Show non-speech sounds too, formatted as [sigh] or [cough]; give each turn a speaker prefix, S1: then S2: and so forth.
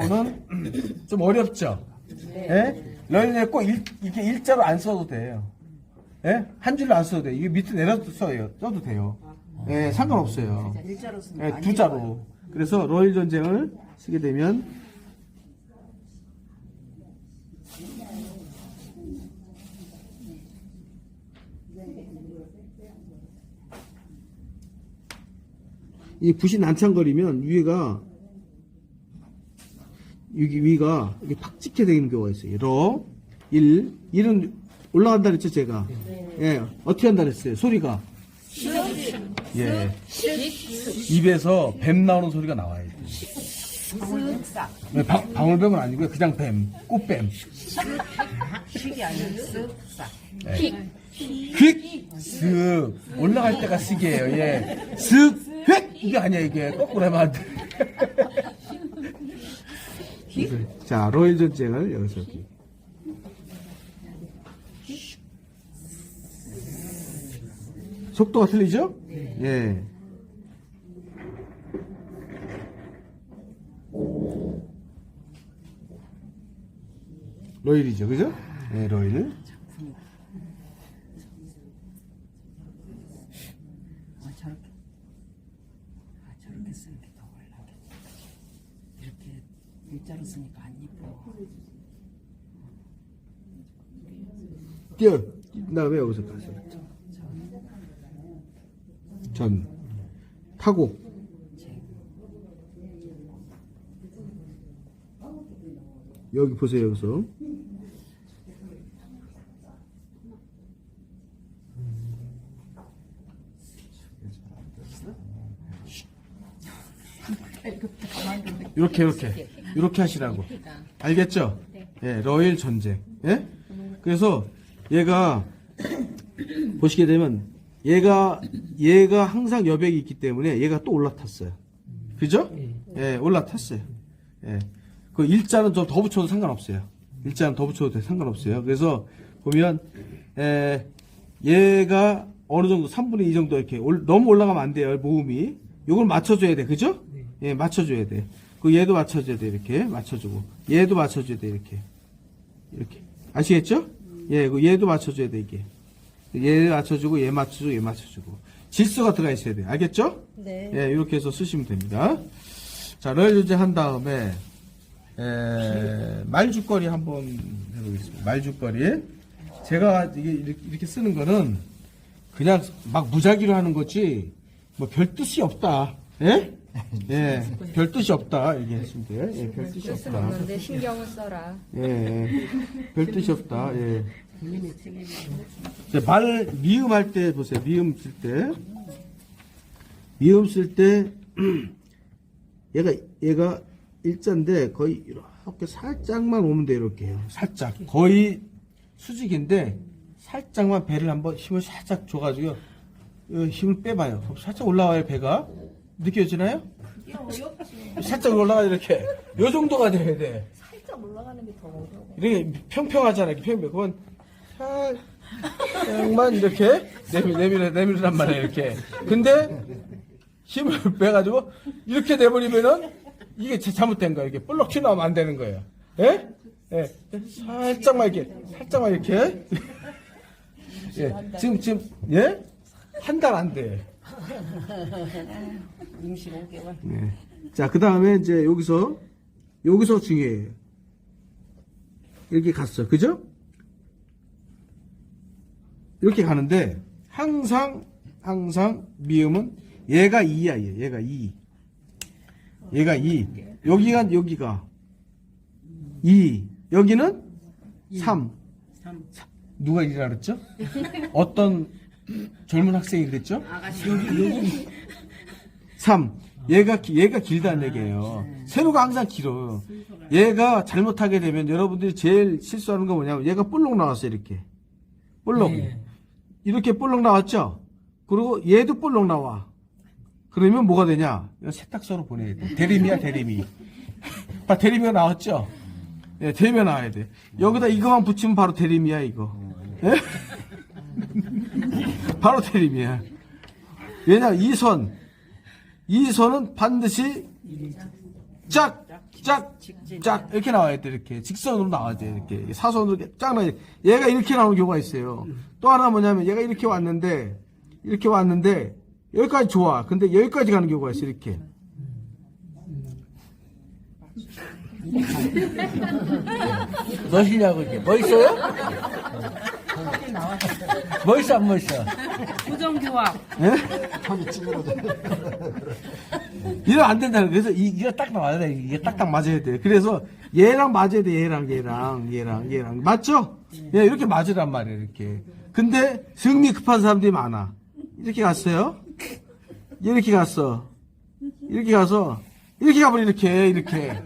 S1: 는 좀 어렵죠? 예? 러닝에 꼭 일, 이렇게 일자로 안 써도 돼요. 예? 한 줄로 안 써도 돼요. 이게 밑에 내려도 써요. 써도 돼요. 예, 상관없어요.
S2: 일자로 쓰면
S1: 예, 안두 자로. 그래서 러일 전쟁을 쓰게 되면 이 붓이 난창거리면 위가 여기 위가 이게 팍 찍게 되는 경우가 있어요. 러, 일, 일은 올라간다 그랬죠, 제가. 예, 어떻게 한다 그랬어요, 소리가. 예. 입에서 뱀 나오는 소리가 나와야 돼. 네, 방, 방울뱀은 아니고요. 그냥 뱀, 꽃뱀.
S2: 쓱싹
S1: 휙! 슥! 올라갈 때가 슥이에요. 예. 슥! 휙! 이게 아니야, 이게. 거꾸로 하면 안 돼. 자, 로일 전쟁을 여기서. 이렇게. 속도가 틀리죠? 예. 로일이죠, 그죠? 예, 로일.
S2: 아 저렇게 아 저렇게 쓰는 게더 올라게 이렇게 일자로 쓰니까 안 이뻐
S1: 뛰어. 그 다음에 여기서 가서. 전. 타고. 여기 보세요, 여기서. 이렇게, 이렇게. 이렇게 하시라고. 알겠죠? 예, 러일 전쟁. 예? 그래서 얘가 [clears throat] 보시게 되면 얘가 얘가 항상 여백이 있기 때문에 얘가 또 올라탔어요. 그죠? 예, 올라탔어요. 예. 그 일자는 좀 더 붙여도 상관없어요. 일자는 더 붙여도 돼, 상관없어요. 그래서 보면 에, 얘가 어느 정도 3분의 2 정도 이렇게 올- 너무 올라가면 안 돼요. 모음이. 요걸 맞춰줘야 돼. 그죠? 예, 맞춰줘야 돼. 그 얘도 맞춰줘야 돼. 이렇게 맞춰주고 얘도 맞춰줘야 돼. 이렇게 이렇게 아시겠죠? 예, 그 얘도 맞춰줘야 돼 이게. 얘 맞춰주고 얘 맞춰주고 얘 맞춰주고 질서가 들어가 있어야 돼. 알겠죠?
S2: 네
S1: 예, 이렇게 해서 쓰시면 됩니다. 자, 럴 유제 한 다음에 에, 말죽거리 한번 해보겠습니다. 말죽거리. 제가 이게 이렇게 쓰는 거는 그냥 막 무작위로 하는 거지 뭐 별 뜻이 없다. 예? 예, 별 뜻이 없다. 돼요. 예, 별 뜻이
S3: 뜻은
S1: 없다.
S3: 없는데 신경을 써라.
S1: 예, 예. 별 뜻이 없다. 예. 이제 말 미음 할 때 보세요. 미음 쓸 때. 미음 쓸 때 [clears throat] 얘가 얘가 일자인데 거의 이렇게 살짝만 오면 돼 이렇게 해요. 살짝. 거의 수직인데 살짝만 배를 한번 힘을 살짝 줘가지고요. 이 힘을 빼봐요. 그럼 살짝 올라와요 배가. 느껴지나요? 살짝 올라가 이렇게. 요 정도가 돼야 돼.
S3: 살짝 올라가는 게 더 어려워.
S1: 이렇게 평평하잖아요. 이렇게 평평. 그건 살짝만 이렇게 내밀, 내밀, 내밀란 말이에요. 이렇게. 근데 힘을 빼가지고 이렇게 내버리면은 이게 자- 잘못된 거예요. 이렇게 볼록 튀어나오면 안 되는 거예요. 예? 예. 살짝만 이렇게, 살짝만 이렇게. 예. 지금, 지금, 예? 한 달 안 돼.
S2: 임시 5개월
S1: 네. 자, 그 다음에 이제 여기서, 여기서 중요해요. 이렇게 갔어. 그죠? 이렇게 가는데, 항상, 항상 미음은 얘가 2야, 얘. 얘가 2. 얘가 2. 여기가, 여기가 2. 여기는 3.
S2: 3
S1: 누가 1이라 그랬죠? 어떤 젊은 학생이 그랬죠?
S2: 아가씨 여기 여기
S1: 3. 얘가, 기- 얘가 길다는 얘기예요. 세로가 항상 길어요. 얘가 잘못하게 되면 여러분들이 제일 실수하는 건 뭐냐면 얘가 볼록 나왔어요, 이렇게. 볼록. 이렇게 볼록 나왔죠? 그리고 얘도 볼록 나와. 그러면 뭐가 되냐? 이거 세탁소로 보내야 돼. 대리미야, 대리미. 봐, 대리미가 나왔죠? 예, 대리미가 나와야 돼. 여기다 이거만 붙이면 바로 대리미야, 이거. 예? 바로 대리미야. 왜냐, 이 선. 이 선은 반드시 짝 쫙, 쫙, 이렇게 나와야 돼, 이렇게. 직선으로 나와야 돼, 이렇게. 사선으로 이렇게 쫙 나와야 돼. 얘가 이렇게 나오는 경우가 있어요. 또 하나 뭐냐면, 얘가 이렇게 왔는데, 이렇게 왔는데, 여기까지 좋아. 근데 여기까지 가는 경우가 있어, 이렇게. [laughs]
S4: 멋있냐고 이게 멋있어요? 멋있어 안 멋있어?
S2: 부정교합.
S1: 예? 이러면 안 거예요. 그래서 이, 이거 딱 나와야 돼. 이게 딱딱 맞아야 돼. 그래서 얘랑 맞아야 돼. 얘랑, 얘랑, 얘랑, 얘랑. 맞죠? 예, 이렇게 맞으란 말이에요. 이렇게. 근데 승리 급한 사람들이 많아. 이렇게 갔어요. 이렇게 갔어. 이렇게 가서, 이렇게 가버려, 이렇게, 이렇게.